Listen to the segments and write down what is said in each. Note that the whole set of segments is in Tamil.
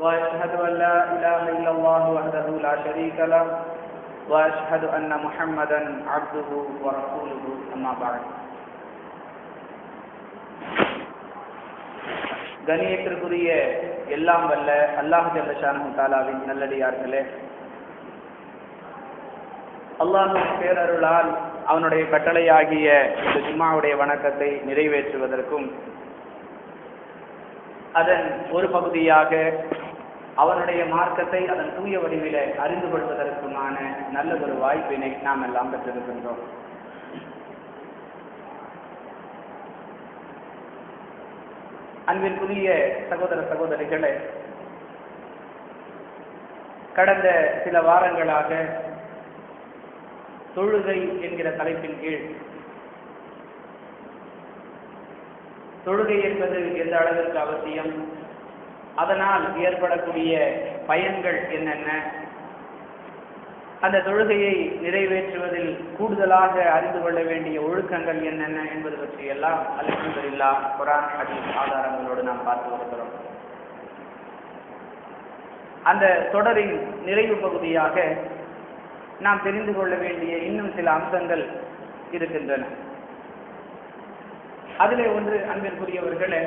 وأشهد أن لا إله إلا الله وحده لا شريك له وأشهد أن محمدا عبده ورسوله أما بعد. கணியத்திற்குரிய எல்லாம் வல்ல அல்லாஹ் ஜல்லஷானு தாலாவின் நல்லடியார்களே. அல்லாஹு பேரருளால் அவனுடைய கட்டளையாகிய இந்த ஜும்மாவுடைய வணக்கத்தை நிறைவேற்றுவதற்கும் அதன் ஒரு பகுதியாக அவனுடைய மார்க்கத்தை அதன் தூய வடிவில அறிந்து கொள்வதற்குமான நல்லதொரு வாய்ப்பினை நாம் எல்லாம் பெற்றிருக்கின்றோம் அன்பிற்குரிய சகோதர சகோதரிகளை கடந்த சில வாரங்களாக தொழுகை என்கிற தலைப்பின் கீழ் தொழுகை என்பது எந்த அளவிற்கு அவசியம் அதனால் ஏற்படக்கூடிய பயன்கள் என்னென்ன? அந்த தொழுகையை நிறைவேற்றுவதில் கூடுதலாக அறிந்து கொள்ள வேண்டிய ஒழுக்கங்கள் என்னென்ன என்பது பற்றி எல்லாம் அலமதுல்லா குரான் ஹதீஸ் ஆதாரங்களோடு நாம் பார்த்து வருகிறோம். அந்த தொடரின் நிறைவு பகுதியாக நாம் தெரிந்து கொள்ள வேண்டிய இன்னும் சில அம்சங்கள் இருக்கின்றன. அதிலே ஒன்று அன்பிற்குரியவர்களே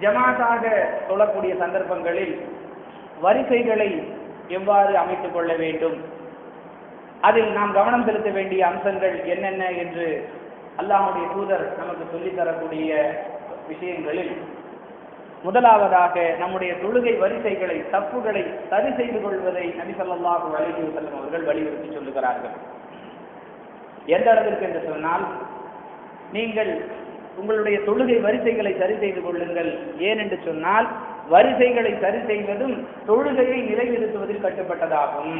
ஜமாத்தாக சொல்லக்கூடிய சந்தர்ப்பங்களில் வரிசைகளை எவ்வாறு அமைத்துக் கொள்ள வேண்டும்? அதில் நாம் கவனம் செலுத்த வேண்டிய அம்சங்கள் என்னென்ன என்று அல்லாஹுடைய தூதர் நமக்கு சொல்லித் தரக்கூடிய விஷயங்களில் முதலாவதாக நம்முடைய தொழுகை வரிசைகளை தப்புகளை சரி செய்து கொள்வதை நபி சொல்லாஹு செல்லும் அவர்கள் வலியுறுத்தி சொல்லுகிறார்கள். எந்த அளவிற்கு என்று சொன்னால் நீங்கள் உங்களுடைய தொழுகை வரிசைகளை சரி செய்து கொள்ளுங்கள். ஏனென்று சொன்னால் வரிசைகளை சரி செய்வதும் தொழுகையை நிலைநிறுத்துவதில் கட்டுப்பட்டதாகும்.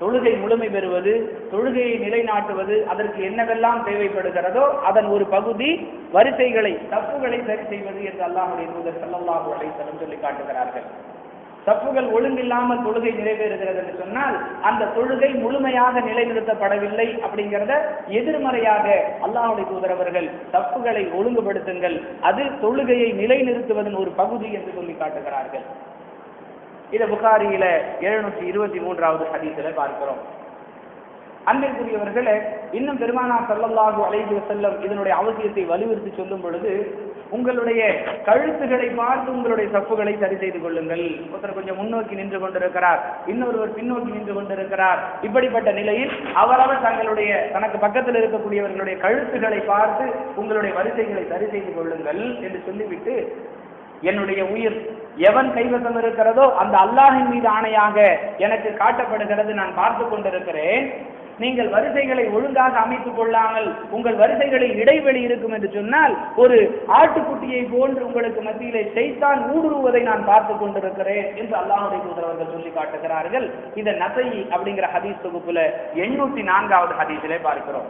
தொழுகை முழுமை பெறுவது தொழுகையை நிலைநாட்டுவது அதற்கு என்னவெல்லாம் தேவைப்படுகிறதோ அதன் ஒரு பகுதி வரிசைகளை தப்புகளை சரி செய்வது என்று அல்லாஹுடைய தூதர் சல்லல்லாஹு அலைஹி சொல்லி காட்டுகிறார்கள். தப்புகள் ஒழுங்கில்லாமல் தொழுகை நிறைவேறுகிறது என்று சொன்னால் அந்த தொழுகை முழுமையாக நிலைநிறுத்தப்படவில்லை அப்படிங்கிறத எதிர்மறையாக அல்லாஹுடைய தூதரவர்கள் தப்புகளை ஒழுங்குபடுத்துங்கள். அது தொழுகையை நிலைநிறுத்துவதன் ஒரு பகுதி என்று சொல்லி காட்டுகிறார்கள். இதை புகாரியில எழுநூற்றி இருபத்தி மூன்றாவது ஹதீஸில் பார்க்கிறோம். அன்பிற்குரியவர்களே இன்னும் பெருமானா சல்லல்லாஹு அலைஹி செல்லம் இதனுடைய அவசியத்தை வலியுறுத்தி சொல்லும் பொழுது உங்களுடைய கழுத்துகளை பார்த்து உங்களுடைய தப்புகளை சரி செய்து கொள்ளுங்கள். ஒருத்தர் கொஞ்சம் முன்னோக்கி நின்று கொண்டிருக்கிறார் இன்னொருவர் பின்னோக்கி நின்று கொண்டிருக்கிறார். இப்படிப்பட்ட நிலையில் அவரவர் தங்களுடைய தனக்கு பக்கத்தில் இருக்கக்கூடியவர்களுடைய கழுத்துகளை பார்த்து உங்களுடைய வரிசைகளை சரி செய்து கொள்ளுங்கள் என்று சொல்லிவிட்டு என்னுடைய உயிர் எவன் கைவசம் இருக்கிறதோ அந்த அல்லாஹின் மீது ஆணையாக எனக்கு காட்டப்படுகிறது நான் பார்த்து கொண்டிருக்கிறேன். நீங்கள் வரிசைகளை ஒழுங்காக அமைத்துக் கொள்ளாமல் உங்கள் வரிசைகளில் இடைவெளி இருக்கும் என்று சொன்னால் ஒரு ஆட்டுக்குட்டியை போன்று உங்களுக்கு மத்தியிலே செய்தான் ஊடுருவதை நான் பார்த்து கொண்டிருக்கிறேன் என்று அல்லாஹுடைய தூதரவர்கள் சொல்லி காட்டுகிறார்கள். இந்த நசை அப்படிங்கிற ஹதீஸ் தொகுப்புல எண்ணூத்தி நான்காவது ஹதீஸிலே பார்க்கிறோம்.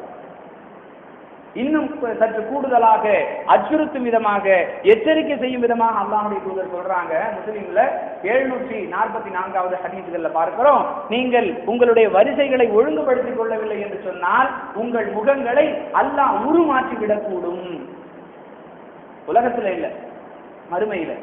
இன்னும் சற்று கூடுதலாக அச்சுறுத்தும் விதமாக எச்சரிக்கை செய்யும் விதமாக அல்லாஹுடைய தூதர் சொல்றாங்க. முஸ்லீம்ல எழுநூற்றி நாற்பத்தி நான்காவது ஹதீசுகள்ல பார்க்கிறோம். நீங்கள் உங்களுடைய வரிசைகளை ஒழுங்குபடுத்திக் கொள்ளவில்லை என்று சொன்னால் உங்கள் முகங்களை அல்லாஹ் உருமாற்றி விடக்கூடும். உலகத்துல இல்ல மறுமையில.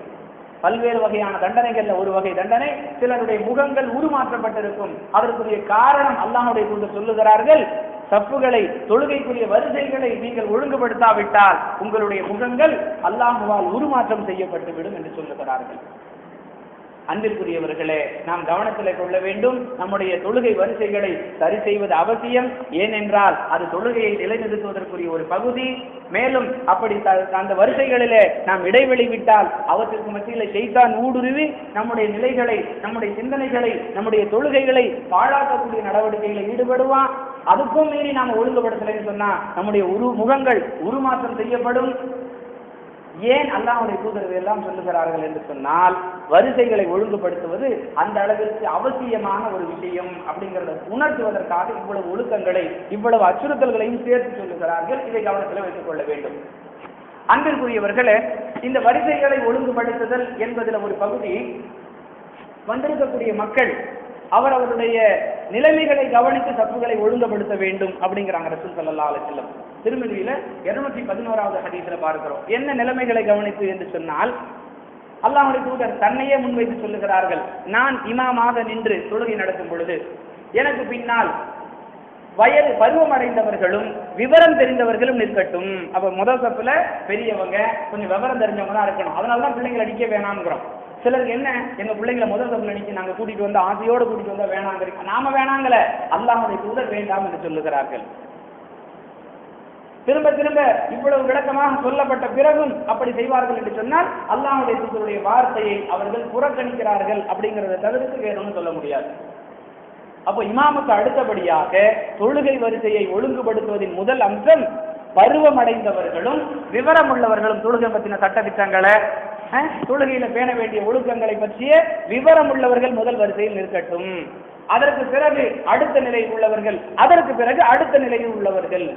பல்வேறு வகையான தண்டனைகள்ல ஒரு வகை தண்டனை சிலருடைய முகங்கள் உருமாற்றப்பட்டிருக்கும். அதற்குரிய காரணம் அல்லாஹுடைய தூதர் சொல்லுகிறார்கள் தப்புகளை தொழுகைக்குரிய வரிசைகளை நீங்கள் ஒழுங்குபடுத்தாவிட்டால் உங்களுடைய முகங்கள் அல்லாஹுவால் உருமாற்றம் செய்யப்பட்டு விடும் என்று சொல்லுகிறார்கள். அன்பிற்குரியவர்களே நாம் கவனத்தில் கொள்ள வேண்டும். நம்முடைய தொழுகை வரிசைகளை சரி செய்வது அவசியம். ஏனென்றால் அது தொழுகையை நிலைநிறுத்துவதற்குரிய ஒரு பகுதி. மேலும் அப்படி த- அந்த வரிசைகளிலே நாம் இடைவெளி விட்டால் அவற்றிற்கு மத்தியில் செய்தான் ஊடுருவி நம்முடைய நிலைகளை நம்முடைய சிந்தனைகளை நம்முடைய தொழுகைகளை பாழாக்கக்கூடிய நடவடிக்கைகளை ஈடுபடுவான். அதுக்கும் மீறி நாம் ஒழுங்குபடுத்தலைன்னு சொன்னா நம்முடைய உரு முகங்கள் உருமாற்றம் செய்யப்படும். ஏன் அல்லாஹ்வுடைய தூதர்கள் எல்லாம் சொல்லுகிறார்கள் என்று சொன்னால் வரிசைகளை ஒழுங்குபடுத்துவது அந்த அளவிற்கு அவசியமான ஒரு விஷயம் அப்படிங்கிறத உணர்த்துவதற்காக இவ்வளவு ஒழுக்கங்களை இவ்வளவு அச்சுறுத்தல்களையும் சேர்த்து சொல்லுகிறார்கள். இதை கவனத்தில் வைத்துக் கொள்ள வேண்டும். அன்பிற்குரியவர்களே இந்த வரிசைகளை ஒழுங்குபடுத்துதல் என்பதில் ஒரு பகுதி வந்திருக்கக்கூடிய மக்கள் அவர் அவருடைய நிலைமைகளை கவனித்து தப்புகளை ஒழுங்குபடுத்த வேண்டும் அப்படிங்கிறாங்க ரசூல் சல்லா அலைஹி வஸல்லம். திருமதியில இருநூற்றி பதினோராவது ஹதீஸ்ல பார்க்கிறோம். என்ன நிலைமைகளை கவனித்து என்று சொன்னால் அல்லாஹுடைய தூதர் தன்னையே முன்வைத்து சொல்லுகிறார்கள் நான் இமாமாக நின்று தொழுகை நடத்தும் பொழுது எனக்கு பின்னால் வயது பருவமடைந்தவர்களும் விவரம் தெரிந்தவர்களும் நிற்கட்டும் அப்ப முதல் தப்புல பெரியவங்க கொஞ்சம் விவரம் தெரிஞ்சவங்க தான் இருக்கணும். அதனாலதான் பிள்ளைங்களை அடிக்க வேணாம்ங்கிறோம். சிலருக்கு என்ன? எங்க பிள்ளைங்களை முதல் தப்பு நினைச்சு நாங்க கூட்டிட்டு வந்து ஆசையோட கூட்டிட்டு வந்தா வேணாங்கிறீங்க. நாம வேணாங்கல அல்லாஹ்வுடைய தூதர் வேண்டாம் என்று சொல்லுகிறார்கள். திரும்ப திரும்ப இவ்வளவு விளக்கமாக சொல்லப்பட்ட பிறகும் அப்படி செய்வார்கள் என்று சொன்னால் அல்லாஹுடைய தூதருடைய வார்த்தையை அவர்கள் புறக்கணிக்கிறார்கள் அப்படிங்கறத தவிர்த்து வேணும்னு சொல்ல முடியாது. அப்போ இமாமுக்கு அடுத்தபடியாக தொழுகை வரிசையை ஒழுங்குபடுத்துவதின் முதல் அம்சம் பருவமடைந்தவர்களும் விவரம் உள்ளவர்களும் தொழுகை பற்றின சட்ட திட்டங்களை தொழுகையில பேண வேண்டிய ஒழுக்கங்களை பற்றிய விவரம் உள்ளவர்கள் முதல் வரிசையில் நிற்கட்டும் அதற்கு பிறகு அடுத்த நிலையில் உள்ளவர்கள் அதற்கு பிறகு அடுத்த நிலையில் உள்ளவர்கள்.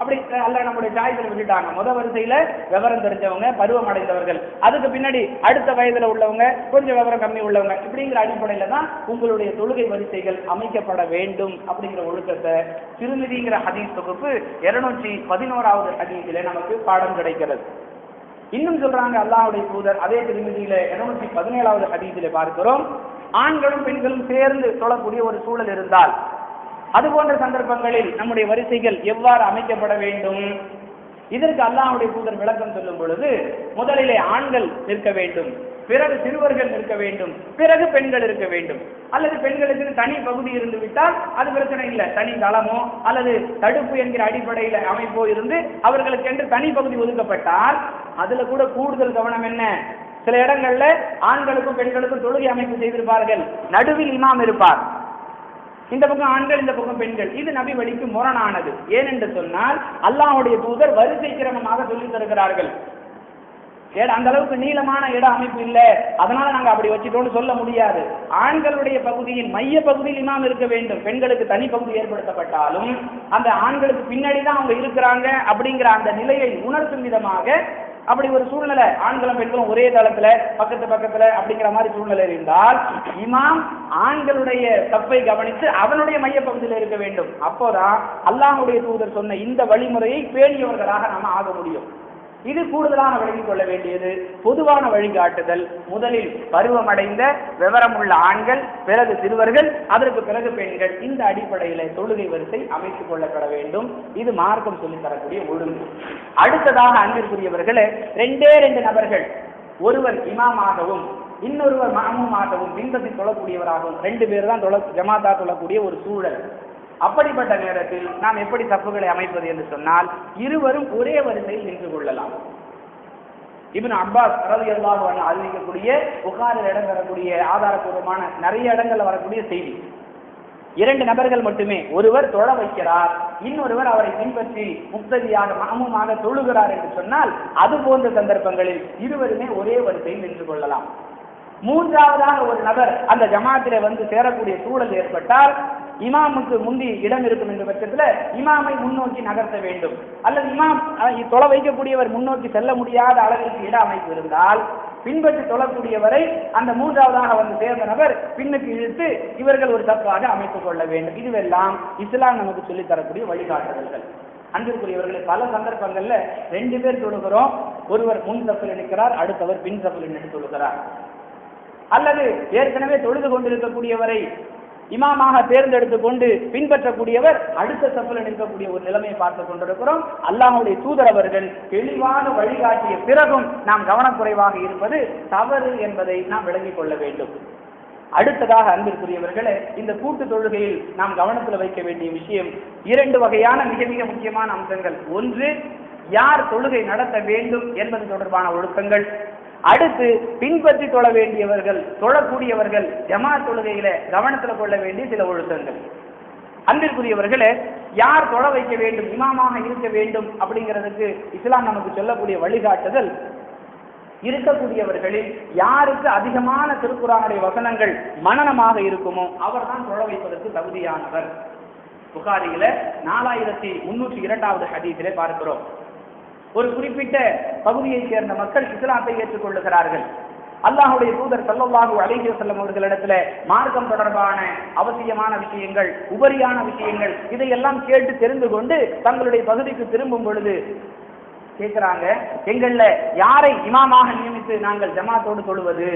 அப்படி அல்ல நம்முடைய சாய்ஸில் விட்டுட்டாங்க. முத வரிசையில விவரம் தெரிஞ்சவங்க பருவம் அடைந்தவர்கள் அதுக்கு பின்னாடி அடுத்த வயதுல உள்ளவங்க கொஞ்சம் விவரம் கம்மி உள்ளவங்க. இப்படிங்கிற அடிப்படையில தான் உங்களுடைய தொழுகை வரிசைகள் அமைக்கப்பட வேண்டும் அப்படிங்கிற ஒழுக்கத்தை திருநிதிங்கிற ஹதீஸ் தொகுப்பு இருநூற்றி பதினோராவது ஹதீஸில நமக்கு பாடம் கிடைக்கிறது. இன்னும் சொல்றாங்க அல்லாஹுடைய தூதர் அதே திருமதியில இருநூத்தி பதினேழாவது ஹதீஸிலே பார்க்கிறோம். ஆண்களும் பெண்களும் சேர்ந்து தொழக்கூடிய ஒரு சூழல் இருந்தால் அது போன்ற சந்தர்ப்பங்களில் நம்முடைய வரிசைகள் எவ்வாறு அமைக்கப்பட வேண்டும்? இதற்கு அல்லாஹுடைய தூதர் விளக்கம் சொல்லும் பொழுது முதலிலே ஆண்கள் நிற்க வேண்டும். பிறகு சிறுவர்கள் இருக்க வேண்டும் பிறகு பெண்கள் இருக்க வேண்டும். அல்லது பெண்களுக்கு தனி பகுதி இருந்து விட்டால் அது பிரச்சனை இல்லை. தனி தளமோ அல்லது தடுப்பு என்கிற அடிப்படையில் அமைப்போ இருந்து அவர்களுக்கென்று தனி பகுதி ஒதுக்கப்பட்டால் அதுல கூட கூடுதல் கவனம் என்ன? சில இடங்கள்ல ஆண்களுக்கும் பெண்களுக்கும் தொழுகை அமைப்பு செய்திருப்பார்கள். நடுவில் இமாம் இருப்பார். இந்த பக்கம் ஆண்கள் இந்த பக்கம் பெண்கள். இது நபி வழிக்கு முரணானது. ஏனென்று சொன்னால் அல்லாஹுடைய தூதர் வரிசை கிரமமாக சொல்லி தருகிறார்கள். ஏன் அந்த அளவுக்கு நீளமான இட அமைப்பு இல்லை. அதனால நாங்க அப்படி வச்சுட்டோம்னு சொல்ல முடியாது. ஆண்களுடைய பகுதியின் மைய பகுதியில் இமாம் இருக்க வேண்டும். பெண்களுக்கு தனி பகுதி ஏற்படுத்தப்பட்டாலும் அந்த ஆண்களுக்கு பின்னாடி தான் அவங்க இருக்கிறாங்க அப்படிங்கிற அந்த நிலையை உணர்த்தும் விதமாக அப்படி ஒரு சூழ்நிலை. ஆண்களும் பெண்களும் ஒரே தளத்துல பக்கத்து பக்கத்துல அப்படிங்கிற மாதிரி சூழ்நிலை இருந்தால் இமாம் ஆண்களுடைய தப்பை கவனித்து அவனுடைய மையப்பகுதியில் இருக்க வேண்டும். அப்போதான் அல்லாஹுடைய தூதர் சொன்ன இந்த வழிமுறையை பேணியவர்களாக நாம ஆக முடியும். இது கூடுதலான விளங்கிக் கொள்ள வேண்டியது. பொதுவான வழிகாட்டுதல். முதலில் பருவமடைந்த விவரமுள்ள ஆண்கள் பிறகு சிறுவர்கள் அதற்கு பிறகு பெண்கள். இந்த அடிப்படையில தொழுகை வரிசை அமைத்துக் கொள்ளப்பட வேண்டும். இது மார்க்கம் சொல்லித்தரக்கூடிய ஒழுங்கு. அடுத்ததாக அன்பிற்குரியவர்களே ரெண்டே ரெண்டு நபர்கள். ஒருவர் இமாமாகவும் இன்னொருவர் மாமுமாகவும் பின்பற்றி தொழக்கூடியவராகவும் ரெண்டு பேர் தான் தொழ ஜமாத்தா தொழக்கூடிய ஒரு சூழல். அப்படிப்பட்ட நேரத்தில் நாம் எப்படி தப்புகளை அமைப்பது என்று சொன்னால் இருவரும் ஒரே வரிசையில் நின்று கொள்ளலாம். இப்னு அப்பாஸ் ரலியல்லாஹு அன்ஹு அறிவிக்கக்கூடிய புகாரில் இடம் வரக்கூடிய ஆதாரபூர்வமான நிறைய இடங்கள்ல வரக்கூடிய செய்தி. இரண்டு நபர்கள் மட்டுமே ஒருவர் தொழ வைக்கிறார் இன்னொருவர் அவரை பின்பற்றி முக்ததியாக மாமுமாக தொழுகிறார் என்று சொன்னால் அது போன்ற சந்தர்ப்பங்களில் இருவருமே ஒரே வரிசையில் நின்று கொள்ளலாம். மூன்றாவதாக ஒரு நபர் அந்த ஜமாத்திலே வந்து சேரக்கூடிய சூழல் ஏற்பட்டால் இமாமுக்கு முந்தி இடம் இருக்கும் என்ற பட்சத்துல இமாமை முன்னோக்கி நகர்த்த வேண்டும். அல்லது இமாம் தொலை வைக்கக்கூடியவர் முன்னோக்கி செல்ல முடியாத அளவிற்கு இட அமைப்பு இருந்தால் பின்பற்றி தொழக்கூடியவரை அந்த மூன்றாவதாக வந்து சேர்ந்த நபர் பின்னுக்கு இழுத்து இவர்கள் ஒரு தப்பாக அமைத்துக் கொள்ள வேண்டும். இதுவெல்லாம் இஸ்லாம் நமக்கு சொல்லித் தரக்கூடிய வழிகாட்டுதல்கள். அன்பிற்குரியவர்களை பல சந்தர்ப்பங்கள்ல ரெண்டு பேர் தொழுகிறோம். ஒருவர் முன் தப்பில் நிற்கிறார் அடுத்தவர் பின் தப்பில் நின்று தொழுகிறார் அல்லது ஏற்கனவே தொழுது கொண்டிருக்கக்கூடியவரை இமாமாக தேர்ந்தெடுத்து கொண்டு பின்பற்றக்கூடியவர் அடுத்த சப்பில் நிற்கக்கூடிய ஒரு நிலைமையை பார்த்து கொண்டிருக்கிறோம். அல்லாஹுடைய தூதர் அவர்கள் வழிகாட்டிய பிறகும் நாம் கவனக்குறைவாக இருப்பது தவறு என்பதை நாம் விளங்கிக் கொள்ள வேண்டும். அடுத்ததாக அன்பிற்குரியவர்களே இந்த கூட்டு தொழுகையில் நாம் கவனத்தில் வைக்க வேண்டிய விஷயம் இரண்டு வகையான மிக மிக முக்கியமான அம்சங்கள். ஒன்று யார் தொழுகை நடத்த வேண்டும் என்பது தொடர்பான ஒழுக்கங்கள். அடுத்து பின்பற்றி தொழ வேண்டியவர்கள் தொழக்கூடியவர்கள் ஜமாத் தொழுகையில கவனத்தில் கொள்ள வேண்டிய சில ஒழுக்கங்கள். அன்பிற்குரியவர்களே யார் தொழ வைக்க வேண்டும் இமாமாக இருக்க வேண்டும் அப்படிங்கிறதுக்கு இஸ்லாம் நமக்கு சொல்லக்கூடிய வழிகாட்டுதல் இருக்கக்கூடியவர்களில் யாருக்கு அதிகமான திருக்குறானுடைய வசனங்கள் மனனமாக இருக்குமோ அவர்தான் தொழ வைப்பதற்கு தகுதியானவர். புகாரியில நாலாயிரத்தி முன்னூற்றி இரண்டாவது ஹதீஸிலே பார்க்கிறோம். ஒரு குறிப்பிட்ட பகுதியைச் சேர்ந்த மக்கள் இஸ்லாத்தை ஏற்றுக்கொள்ளுகிறார்கள். அல்லாஹுடைய தூதர் சல்லல்லாஹு அலைஹி வசல்லம் அவர்களிடத்துல மார்க்கம் தொடர்பான அவசியமான விஷயங்கள் உபரியான விஷயங்கள் இதையெல்லாம் கேட்டு தெரிந்து கொண்டு தங்களுடைய பகுதிக்கு திரும்பும் பொழுது கேட்கிறாங்க எங்கள்ல யாரை இமாமாக நியமித்து நாங்கள் ஜமாத்தோடு தொழுவது?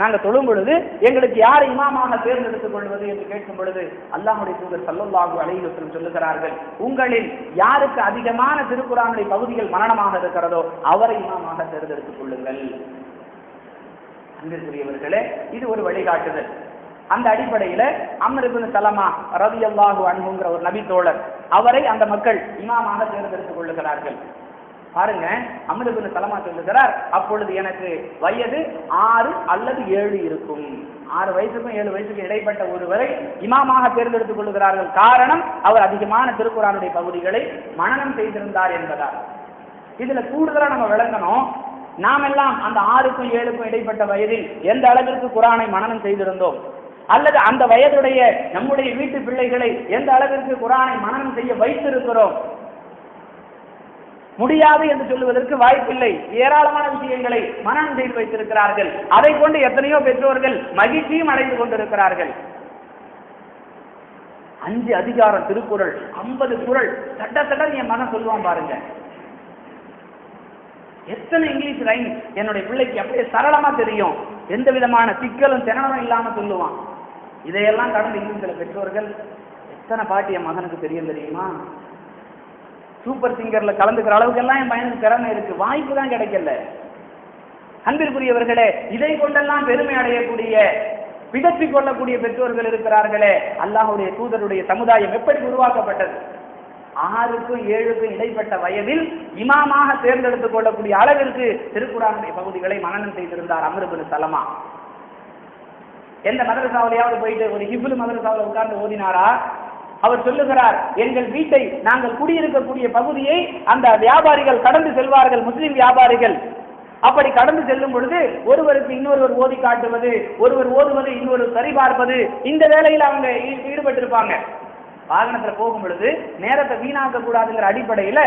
நாங்க தொழும் பொழுது எங்களுக்கு யாரை இமாமாக தேர்ந்தெடுத்துக் கொள்வது என்று கேட்கும் பொழுது அல்லாஹுடைய தூதர் சல்லல்லாஹு அலைஹி சொல்லுகிறார்கள் உங்களில் யாருக்கு அதிகமான திருக்குறானுடைய பகுதிகள் மரணமாக இருக்கிறதோ அவரை இமாமாக தேர்ந்தெடுத்துக் கொள்ளுங்கள். அன்பிற்குரியவர்களே இது ஒரு வழிகாட்டுதல். அந்த அடிப்படையில அமர் தலமா ரவி அல்லாஹு அன்புங்கிற ஒரு நபி தோழர் அவரை அந்த மக்கள் இமாமாக தேர்ந்தெடுத்துக் கொள்ளுகிறார்கள். பாருங்க அமர் சலமா சொல்லுகிறார் அப்பொழுது எனக்கு வயது ஆறு அல்லது ஏழு இருக்கும். ஆறு வயசுக்கும் ஏழு வயசுக்கும் இடைப்பட்ட ஒருவரை இமாமாக தேர்ந்தெடுத்துக் கொள்கிறார்கள் காரணம் அவர் அதிகமான திருக்குறானுடைய பகுதிகளை மனநம் செய்திருந்தார் என்பதால். இதுல கூடுதலா நம்ம விளங்கணும் நாம் எல்லாம் அந்த ஆறுக்கும் ஏழுக்கும் இடைப்பட்ட வயதில் எந்த அளவிற்கு குரானை மனநம் செய்திருந்தோம்? அல்லது அந்த வயதுடைய நம்முடைய வீட்டு பிள்ளைகளை எந்த அளவிற்கு குரானை மனநம் செய்ய வைத்திருக்கிறோம்? முடியாது என்று சொல்லுவதற்கு வாய்ப்பில்லை. ஏராளமான விஷயங்களை மனனம் செய்து வைத்திருக்கிறார்கள். அதை கொண்டு எத்தனையோ பெற்றோர்கள் மகிழ்ச்சியும் அடைந்து கொண்டிருக்கிறார்கள். அஞ்சு அதிகாரம் திருக்குறள் ஐம்பது குரல் சட்ட சட்ட என் மகன் சொல்லுவான் பாருங்க. எத்தனை இங்கிலீஷ் லைன் என்னுடைய பிள்ளைக்கு அப்படியே சரளமா தெரியும். எந்த விதமான சிக்கலும் திறனும் இல்லாம சொல்லுவான். இதையெல்லாம் கடந்து இன்னும் சில பெற்றோர்கள் எத்தனை பாட்டு என் மகனுக்கு தெரியும் தெரியுமா? சூப்பர் சிங்கர்ல கலந்துக்கிற அளவுக்கெல்லாம் என் பையனுக்கு திறமை இருக்கு. வாய்ப்பு தான் கிடைக்கல. அன்பிற்குரியவர்களே இதை கொண்டெல்லாம் பெருமை அடையக்கூடிய பிதற்றிக் கொள்ளக்கூடிய பெற்றோர்கள் இருக்கிறார்களே அல்லாஹுடைய தூதருடைய சமுதாயம் எப்படி உருவாக்கப்பட்டது? ஆறுக்கும் ஏழுக்கும் இடைப்பட்ட வயதில் இமாமாக தேர்ந்தெடுத்துக் கொள்ளக்கூடிய அளவிற்கு திருக்குறானுடைய பகுதிகளை மனநம் செய்திருந்தார் அமருபின் சலமா. எந்த மதரசாவிலையாவது போயிட்டு ஒரு ஹிபுல் மதரசாவில் உட்கார்ந்து ஓதினாரா? அவர் சொல்லுகிறார் எங்கள் வீட்டை நாங்கள் குடியிருக்கக்கூடிய பகுதியை அந்த வியாபாரிகள் கடந்து செல்வார்கள் முஸ்லிம் வியாபாரிகள். அப்படி கடந்து செல்லும் பொழுது ஒருவருக்கு இன்னொருவர் ஓதி காட்டுவது ஒருவர் ஓதுவது இன்னொரு சரிபார்ப்பது இந்த வேலையில் அவங்க ஈ- ஈடுபட்டிருப்பாங்க. வாகனத்துல போகும் பொழுது நேரத்தை வீணாக்க கூடாதுங்கிற அடிப்படையில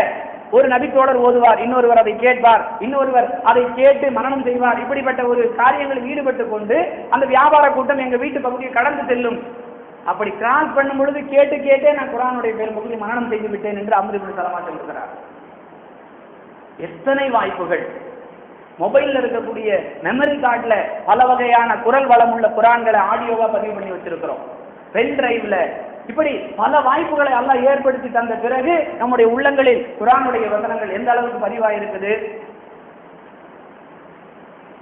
ஒரு நபித்தோடர் ஓதுவார் இன்னொருவர் அதை கேட்பார் இன்னொருவர் அதை கேட்டு மனனம் செய்வார். இப்படிப்பட்ட ஒரு காரியங்களில் ஈடுபட்டு கொண்டு அந்த வியாபார கூட்டம் எங்க வீட்டு பகுதியை கடந்து செல்லும். அப்படி கிராஸ் பண்ணும் பொழுது கேட்டு கேட்டே நான் குரானுடைய பெரும்பகுதி மரணம் செய்து விட்டேன் என்று அமிர்தபுரி சலமா சொல்லுகிறார். எத்தனை வாய்ப்புகள்? மொபைல்ல இருக்கக்கூடிய மெமரி கார்டில் பல வகையான குரல் வளம் உள்ள குரான்களை ஆடியோவா பதிவு பண்ணி வச்சிருக்கிறோம். பென் டிரைவ்ல இப்படி பல வாய்ப்புகளை அல்லாஹ் ஏற்படுத்தி தந்த பிறகு நம்முடைய உள்ளங்களில் குரானுடைய வசனங்கள் எந்த அளவுக்கு பதிவாயிருக்குது?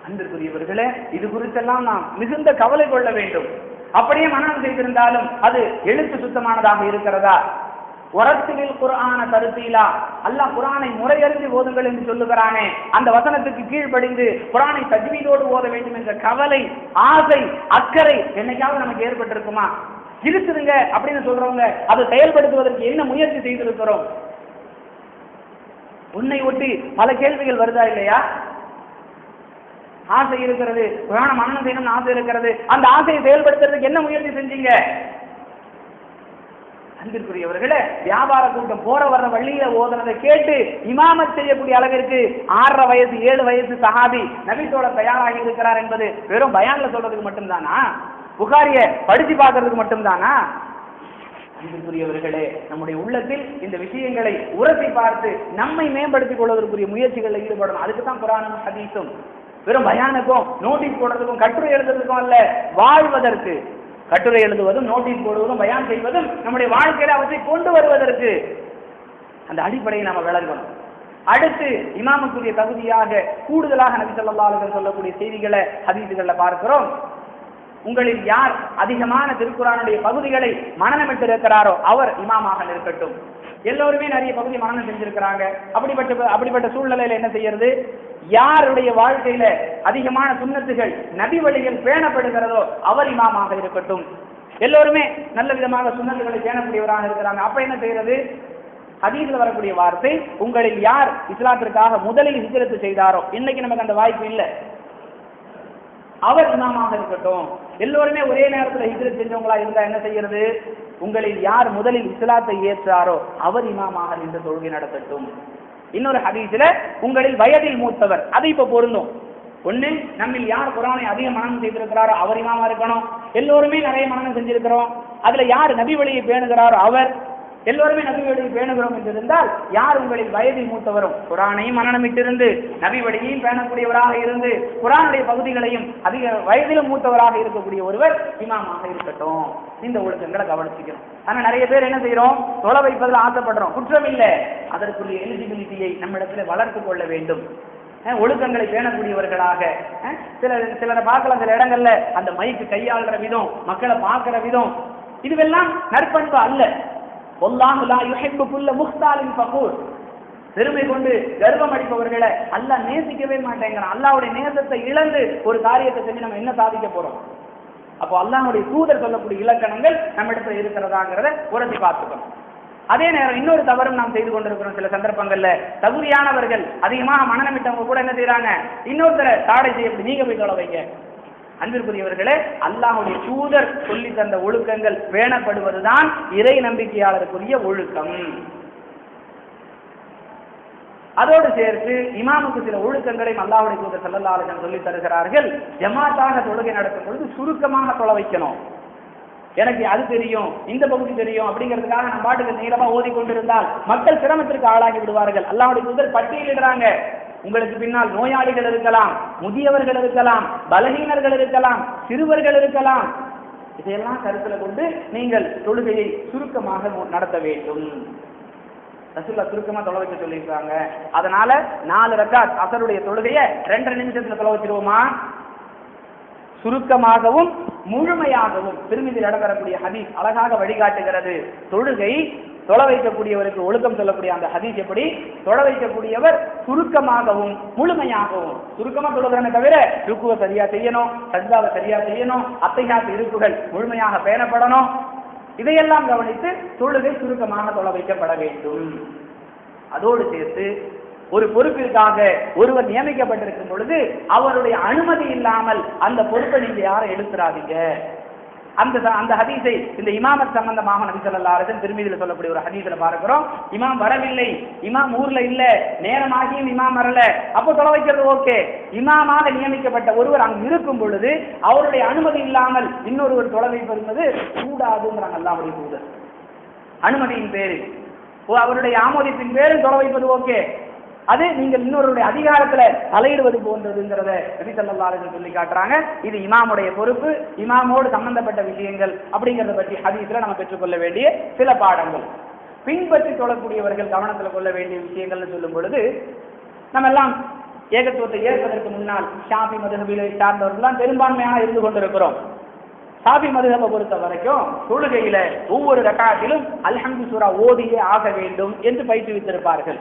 அன்பிற்குரியவர்களே இது குறித்தெல்லாம் நாம் மிகுந்த கவலை கொள்ள வேண்டும். அப்படியே மனம் செய்திருந்தாலும் அது எழுத்து சுத்தமானதாக இருக்கிறதா? உரத்துவில் குரான கருத்தீலா அல்லாஹ் குரானை முறையறிந்து ஓதுங்கள் என்று சொல்லுகிறானே. அந்த வசனத்துக்கு கீழ்ப்படிந்து குரானை தஜ்வீதோடு ஓத வேண்டும் என்ற கவலை ஆசை அக்கறை என்னைக்காவது நமக்கு ஏற்பட்டிருக்குமா? இருக்குதுங்க அப்படின்னு சொல்றவங்க அதை செயல்படுத்துவதற்கு என்ன முயற்சி செய்திருக்கிறோம்? உன்னை ஒட்டி பல கேள்விகள் வருதா இல்லையா? ஆசை இருக்கிறது புராண மனநம் செய்யணும்னு ஆசை இருக்கிறது அந்த ஆசையை செயல்படுத்துறதுக்கு என்ன முயற்சி செஞ்சீங்க? அன்பிற்குரியவர்களே வியாபார கூட்டம் போற வர்ற வழியில ஓதுனதை கேட்டு இமாமத் செய்யக்கூடிய அளவிற்கு ஆறரை வயசு ஏழு வயசு சஹாபி நபித்தோட தயாராகி இருக்கிறார் என்பது வெறும் பயான்ல சொல்றதுக்கு மட்டும்தானா? புகாரிய படிச்சு பார்க்கறதுக்கு மட்டும்தானா? அன்பிற்குரியவர்களே நம்முடைய உள்ளத்தில் இந்த விஷயங்களை உரசி பார்த்து நம்மை மேம்படுத்திக் கொள்வதற்குரிய முயற்சிகளில் ஈடுபடணும். அதுக்கு தான் புராணம் ஹதீஸும். வெறும் பயானுக்கும் நோட்டீஸ் போடுறதுக்கும் கட்டுரை எழுதுறதுக்கும் அல்ல வாழ்வதற்கு. கட்டுரை எழுதுவதும் நோட்டீஸ் போடுவதும் பயான் செய்வதும் நம்முடைய வாழ்க்கையில அவற்றை கொண்டு வருவதற்கு. அந்த அடிப்படையை நாம விளங்கணும். அடுத்து இமாமுக்குரிய தகுதியாக கூடுதலாக நபி ஸல்லல்லாஹு அலைஹி சொல்லக்கூடிய செய்திகளை ஹதீசுகளில் பார்க்கிறோம். உங்களில் யார் அதிகமான திருக்குறானுடைய பகுதிகளை மனநமிட்டு இருக்கிறாரோ அவர் இமாமாக இருக்கட்டும். எல்லோருமே நிறைய பகுதி மனநம் செஞ்சிருக்கிறாங்க. அப்படிப்பட்ட அப்படிப்பட்ட சூழ்நிலையில என்ன செய்யறது? யாருடைய வாழ்க்கையில அதிகமான சுண்ணத்துகள் நபி வழிகள் பேணப்படுகிறதோ அவர் இமாமாக இருக்கட்டும். எல்லோருமே நல்ல விதமாக சுண்ணத்துகளை பேணக்கூடியவராக இருக்கிறாங்க. அப்ப என்ன செய்யறது? ஹதீஸ்ல வரக்கூடிய வார்த்தை உங்களில் யார் இஸ்லாத்திற்காக முதலில் ஹிஜரத்து செய்தாரோ இன்னைக்கு நமக்கு அந்த வாய்ப்பு இல்லை. அவர் இமாமாக இருக்கட்டும். எல்லோருமே ஒரே நேரத்தில் ஹிஜ்ரத் செஞ்சவங்களா இருந்தா என்ன செய்யறது? உங்களில் யார் முதலில் இஸ்லாத்தை ஏற்றாரோ அவர் இமாமாக என்று தொழுகை நடத்தட்டும். இன்னொரு ஹதீஸ்ல உங்களில் வயதில் மூத்தவர் அது இப்ப பொருந்தும். ஒண்ணு நம்மில் யார் குரானை அதிக மனம் செய்திருக்கிறாரோ அவர் இமாமா இருக்கணும். எல்லோருமே நிறைய மனனம் செஞ்சிருக்கிறோம். அதுல யார் நபி வழியை பேணுகிறாரோ அவர் எல்லோருமே நபி பேணுகிறோம் என்றிருந்தால் யார் உங்களில் வயதில் மூத்தவரும்? குரானையும் மனநமிட்டிருந்து நபி வழியையும் பேணக்கூடியவராக இருந்து குரானுடைய பகுதிகளையும் அதிக வயதிலும் மூத்தவராக இருக்கக்கூடிய ஒருவர் இமாமாக இருக்கட்டும். இந்த ஒழுக்கங்களை கவனிச்சுக்கணும். ஆனா நிறைய பேர் என்ன செய்யறோம் தொலை வைப்பதில் ஆசைப்படுறோம். குற்றம் இல்லை அதற்குரிய எலிஜிபிலிட்டியை நம்மிடத்தில் வளர்த்து கொள்ள வேண்டும். அஹ் ஒழுக்கங்களை பேணக்கூடியவர்களாக அஹ் சில சிலரை பார்க்கலாம். சில இடங்கள்ல அந்த மைக்கு கையாளுற விதம் மக்களை பார்க்கிற விதம் இதுவெல்லாம் நற்பண்பு அல்ல. ஒல்லாஹு லா யுஹிப்பு குல்ல பெருமை கொண்டு கர்வம் அடிப்பவர்களை அல்லாஹ் நேசிக்கவே மாட்டேங்கிறான். அல்லாவுடைய நேசத்தை இழந்து ஒரு காரியத்தை செஞ்சு நம்ம என்ன சாதிக்க போறோம்? அப்போ அல்லாஹுடைய தூதர் சொல்லக்கூடிய இலக்கணங்கள் நம்மிடத்துல இருக்கிறதாங்கிறத உரசி பார்த்துக்கணும். அதே நேரம் இன்னொரு தவறும் நாம் செய்து கொண்டிருக்கிறோம் சில சந்தர்ப்பங்கள்ல. தகுதியானவர்கள் அதிகமாக மனநமிட்டவங்க கூட என்ன செய்யறாங்க இன்னொருத்தரை தாடை செய்ய நீங்க போய் தொலை வைங்க. அன்பிற்குரியவர்களே அல்லாஹுடைய தூதர் சொல்லி தந்த ஒழுக்கங்கள் பேணப்படுவதுதான் இறை நம்பிக்கையாளருக்குரிய ஒழுக்கம். அதோடு சேர்த்து இமாமுக்கு சில ஒழுக்கங்களையும் அல்லாஹுடைய தூதர் செல்லல்லாளர்கள் சொல்லி தருகிறார்கள். ஜமாத்தாக தொழுகை நடத்தும் பொழுது சுருக்கமாக தொலை வைக்கணும். எனக்கு அது தெரியும் இந்த பகுதி தெரியும் அப்படிங்கிறதுக்காக நம்ம பாட்டுக்கு நீளமா ஓதி கொண்டிருந்தால் மக்கள் சிரமத்திற்கு ஆளாகி விடுவார்கள். அல்லாவுடைய தூதர் பட்டியலிடுறாங்க. உங்களுக்கு பின்னால் நோயாளிகள் இருக்கலாம் முதியவர்கள் இருக்கலாம் பலகீனர்கள் இருக்கலாம் சிறுவர்கள் இருக்கலாம். இதையெல்லாம் கருத்துல கொண்டு நீங்கள் தொழுகையை சுருக்கமாக நடத்த வேண்டும். ரசூல்லா சுருக்கமா தொலை வைக்க சொல்லியிருக்காங்க. அதனால நாலு ரக்காத் அசருடைய தொழுகையை ரெண்டரை நிமிஷத்துல தொலை வச்சிருவோமா? சுருக்கமாகவும் முழுமையாகவும் திருமதியில் இடம்பெறக்கூடிய ஹதீஸ் அழகாக வழிகாட்டுகிறது. தொழுகை தொலை வைக்கக்கூடியவருக்கு ஒழுக்கம் சொல்லக்கூடிய அந்த ஹதீஸ் எப்படி? தொலை வைக்கக்கூடியவர் சுருக்கமாகவும் முழுமையாகவும். சுருக்கமா தொழுகிறனை தவிர ருக்குவை சரியா செய்யணும் சஜ்ஜாவை சரியா செய்யணும் அத்தையாத்து இருப்புகள் முழுமையாக பேணப்படணும். இதையெல்லாம் கவனித்து தொழுகை சுருக்கமாக தொலை வைக்கப்பட வேண்டும். அதோடு சேர்த்து ஒரு பொறுப்பிற்காக ஒருவர் நியமிக்கப்பட்டிருக்கும் பொழுது அவருடைய அனுமதி இல்லாமல் அந்த பொறுப்பை நீங்க யாரும் எடுத்துறாதீங்க. அந்த அந்த ஹதீஸை இந்த இமாமத் சம்பந்தமாக நபி ஸல்லல்லாஹு அலைஹி திருமதியில் சொல்லக்கூடிய ஒரு ஹதீஸில் பார்க்கிறோம். இமாம் வரவில்லை. இமாம் ஊர்ல இல்ல. நேரமாகியும் இமாம் வரல. அப்போ தொலை வைக்கிறது ஓகே. இமாமாக நியமிக்கப்பட்ட ஒருவர் அங்கு இருக்கும் பொழுது அவருடைய அனுமதி இல்லாமல் இன்னொருவர் தொலை வைப்பது கூடாதுங்கிறாங்க அல்லாவுடைய தூதர். அனுமதியின் பேரில். ஓ, அவருடைய ஆமோதிப்பின் பேரில் தொலை வைப்பது ஓகே. அது நீங்கள் இன்னொருடைய அதிகாரத்துல தலையிடுவது போன்றதுங்கிறத நபி சொல்லி காட்டுறாங்க. இது இமாமுடைய பொறுப்பு இமாமோடு சம்பந்தப்பட்ட விஷயங்கள் அப்படிங்கறத பற்றி ஹதீஸ்ல நம்ம பெற்றுக்கொள்ள வேண்டிய சில பாடங்கள். பின்பற்றி தொழக்கூடியவர்கள் கவனத்தில் கொள்ள வேண்டிய விஷயங்கள்னு சொல்லும் பொழுது நம்ம எல்லாம் ஏகத்துவத்தை ஏற்பதற்கு முன்னால் ஷாபி மதுகபிலை சார்ந்தவர்கள்லாம் பெரும்பான்மையாக இருந்து கொண்டிருக்கிறோம். சாபி மதுஹபை பொறுத்த வரைக்கும் தொழுகையில ஒவ்வொரு ரக்காத்திலும் அல்ஹம்து சூரா ஓதியே ஆக வேண்டும் என்று பயிற்றுவித்திருப்பார்கள்.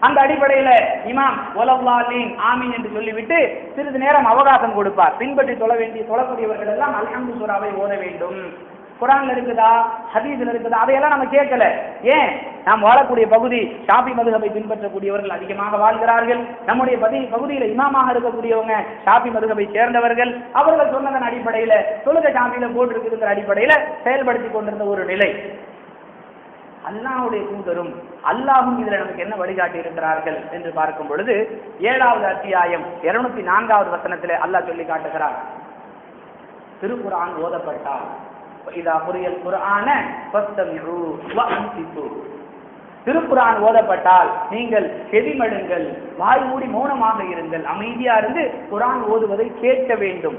அந்த அடிப்படையில இமாம் ஒலவ்லாலீன் ஆமீன் என்று சொல்லிவிட்டு சிறிது நேரம் அவகாசம் கொடுப்பார். பின்பற்றி தொழ வேண்டிய தொழக்கூடியவர்கள் எல்லாம் அல்ஹம்து சூராவை ஓத வேண்டும். குரான்ல இருக்குதா? ஹதீஸ்ல இருக்குதா? அதையெல்லாம் நம்ம கேட்கல. ஏன்? நாம் வாழக்கூடிய பகுதி ஷாபி மதுகபை பின்பற்றக்கூடியவர்கள் அதிகமாக வாழ்கிறார்கள். நம்முடைய பதி பகுதியில இமாமாக இருக்கக்கூடியவங்க ஷாபி மதுகபை சேர்ந்தவர்கள். அவர்கள் சொன்னதன் அடிப்படையில தொழுகை ஷாபியில போட்டிருக்கிற அடிப்படையில செயல்படுத்தி கொண்டிருந்த ஒரு நிலை. அல்லாஹுடைய தூதரும் அல்லாஹும் இதுல நமக்கு என்ன வழிகாட்டி இருக்கிறார்கள் என்று பார்க்கும் பொழுது ஏழாவது அத்தியாயம் இருநூத்தி நான்காவது வசனத்திலே அல்லாஹ் சொல்லி காட்டுகிறார். திருக்குரான் ஓதப்பட்டால் இதா புரியல் குரான ஃபஸ்தமிஉ ஓதப்பட்டால் நீங்கள் செவிமடுங்கள் வாய் மூடி மௌனமாக இருங்கள் அமைதியா இருந்து குரான் ஓதுவதை கேட்க வேண்டும்.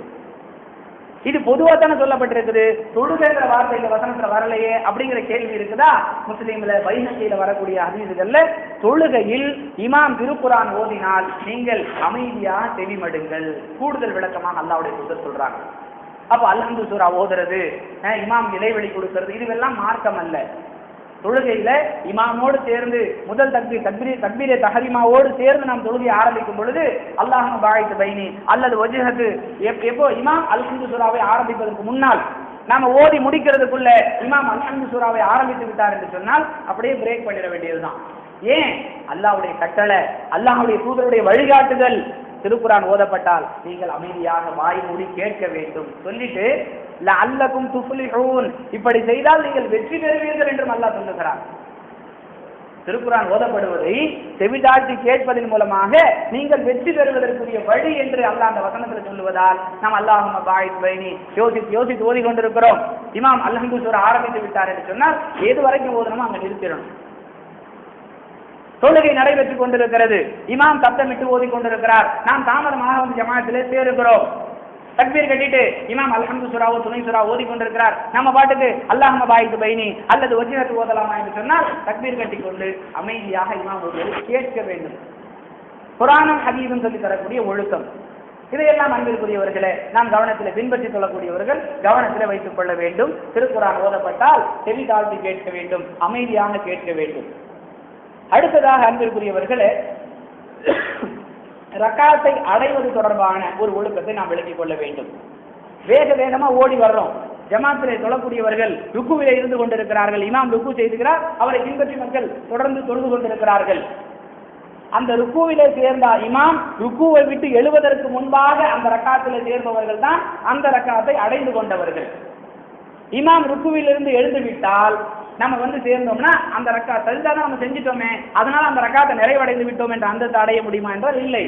இது பொதுவா தானே சொல்லப்பட்டிருக்குது. தொழுகைங்கிற வார்த்தை இந்த வசனத்துல வரலையே அப்படிங்கிற கேள்வி இருக்குதா? முஸ்லீம்ல வைகத்தியில வரக்கூடிய அதீதுகள்ல தொழுகையில் இமாம் திருக்குரான் ஓதினால் நீங்கள் அமைதியா செவிமடுங்கள் கூடுதல் விளக்கமாக அல்லாவுடைய சுத்த சொல்றாங்க. அப்ப அல்ஹந்து சூரா ஓதுறது இமாம் இடைவெளி கொடுக்கறது இதுவெல்லாம் மார்க்கம் அல்ல. தொழுகையில இமாமோடு சேர்ந்து முதல் தக்பீர் தக்பீரே தக்பீரே தஹரிமாவோடு சேர்ந்து நாம் தொழுகை ஆரம்பிக்கும் பொழுது அல்லாஹும் பாய்த்து பைனி அல்லது வஜ்ஹத்து எப்போ? இமாம் அல் ஹிந்து சுராவை ஆரம்பிப்பதற்கு முன்னால். நாம ஓதி முடிக்கிறதுக்குள்ள இமாம் அல்ஹம்து சூராவை ஆரம்பித்து விட்டார் என்று சொன்னால் அப்படியே பிரேக் பண்ணிட வேண்டியதுதான். ஏன்? அல்லாஹ்வுடைய கட்டளை அல்லாஹுடைய தூதருடைய வழிகாட்டுதல் திருக்குரான் ஓதப்பட்டால் நீங்கள் அமைதியாக வாய் மூடி கேட்க வேண்டும். சொல்லிட்டு அல்லக்கும் இப்படி செய்தால் நீங்கள் வெற்றி பெறுவீர்கள் என்றும் அல்லாஹ் சொல்லுகிறார் திருக்குறான் ஓதப்படுவதை செவிதாழ்த்தி கேட்பதன் மூலமாக நீங்கள் வெற்றி பெறுவதற்குரிய வழி என்று அல்லாஹ் அந்த வசனத்தில் சொல்லுவதால் நாம் அல்லாஹும் பாயித் பைனி. யோசித்து யோசித்து ஓதி கொண்டிருக்கிறோம் இமாம் அல்ஹம்து ஆரம்பித்து விட்டார் என்று சொன்னால் எது வரைக்கும் ஓதணுமோ அங்க நிறுத்திடணும். தொழுகை நடைபெற்றுக் கொண்டிருக்கிறது. இமாம் சப்தமிட்டு ஓதி கொண்டிருக்கிறார் நாம் தாமதமாக வந்து ஜமாத்திலே சேருகிறோம். தக்பீர் கட்டிட்டு இமாம் அல்ஹம்து சுராவோ துணை சுரா ஓதி கொண்டிருக்கிறார் நம்ம பாட்டுக்கு அல்லாஹ் பாய்க்கு பைனி அல்லது வஜிரத்து ஓதலாமா என்று சொன்னால் தக்பீர் கட்டி கொண்டு அமைதியாக இமாம் ஓதுவதை கேட்க வேண்டும். புராணம் ஹதீதும் சொல்லி தரக்கூடிய ஒழுக்கம். இதையெல்லாம் அன்பிற்குரியவர்களே நாம் கவனத்தில் பின்பற்றி சொல்லக்கூடியவர்கள் கவனத்தில் வைத்துக் கொள்ள வேண்டும். திருக்குறான் ஓதப்பட்டால் செவி தாழ்த்தி கேட்க வேண்டும் அமைதியாக கேட்க வேண்டும். அடுத்ததாக அன்பிற்குரியவர்களே ரக்காத்தை அடைவது தொடர்பான ஒரு ஒழுக்கத்தை நாம் விளக்கிக் கொள்ள வேண்டும். வேக வேகமா ஓடி வர்றோம். ஜமாத்திலே தொழக்கூடியவர்கள் ருக்குவிலே இருந்து கொண்டிருக்கிறார்கள். இமாம் ருக்கு செய்துகிறார். அவரை பின்பற்றி மக்கள் தொடர்ந்து தொழுது கொண்டிருக்கிறார்கள். அந்த ருக்குவிலே சேர்ந்த இமாம் ருக்குவை விட்டு எழுவதற்கு முன்பாக அந்த ரக்காத்திலே சேர்பவர்கள் தான் அந்த ரக்காத்தை அடைந்து கொண்டவர்கள். இமாம் ருக்குவிலிருந்து எழுந்து விட்டால் நம்ம வந்து சேர்ந்தோம்னா அந்த ரக்கா சரிதானே நம்ம செஞ்சிட்டோமே? அதனால அந்த ரக்காத்தை நிறைவடைந்து விட்டோம் என்ற அந்தத்தை அடைய முடியுமா என்றால் இல்லை.